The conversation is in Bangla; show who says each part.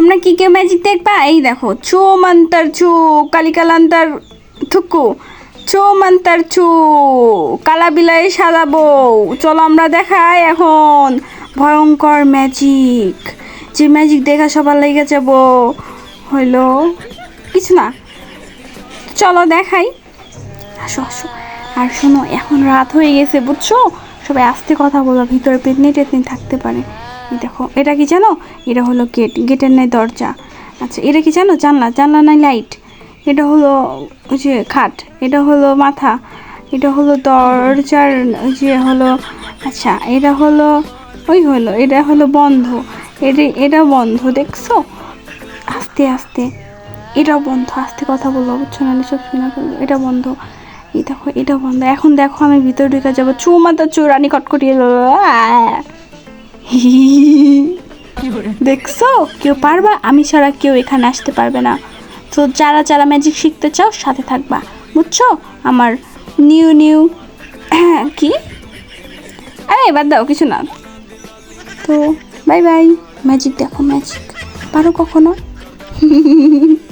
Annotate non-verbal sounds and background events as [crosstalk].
Speaker 1: তোমরা কি কেউ ম্যাজিক দেখবা? এই দেখো, চো মন্তর চু, কালিকালান্তার থুকু, চো মন্তর চু, কালা বিলাই সাদা বউ। চলো আমরা দেখাই এখন। ভয়ঙ্কর ম্যাজিক যে ম্যাজিক দেখা সবার লেগে যাব। হইল? কিছু না। চলো দেখাই। আসো আসো। আর শোনো, এখন রাত হয়ে গেছে, বুঝছ? সবাই আস্তে কথা বলো, ভিতরে পেতনি টেতনি থাকতে পারে। দেখো, এটা কি জানো? এটা হলো গেট গেটের নাই দরজা। আচ্ছা এটা কি জানো? জানলা জানলা নাই লাইট এটা হলো ওই যে খাট, এটা হলো মাথা, এটা হলো দরজার ওই যে হলো আচ্ছা এটা হলো, ওই হলো, এটা হলো বন্ধ। এটা এটা বন্ধ, দেখছ? আস্তে আস্তে। এটাও বন্ধ, আস্তে কথা বলব, বুঝছ না? সব শুনে ফেলব। এটা বন্ধ। এই দেখো, এটা বন্ধ। এখন দেখো, আমি ভিতরে ঢুকে যাব। চু মাথা চু রানী কটকটিয়ে! [laughs] দেখছ? কেউ পারবা? আমি ছাড়া কেউ এখানে আসতে পারবে না। তো যারা যারা ম্যাজিক শিখতে চাও, সাথে থাকবা। বুঝছ? আমার নিউ নিউ কি? আরে, বাদ দাও, কিছু না। তো বাই বাই ম্যাজিক দেখো ম্যাজিক পারো কখনো? [laughs]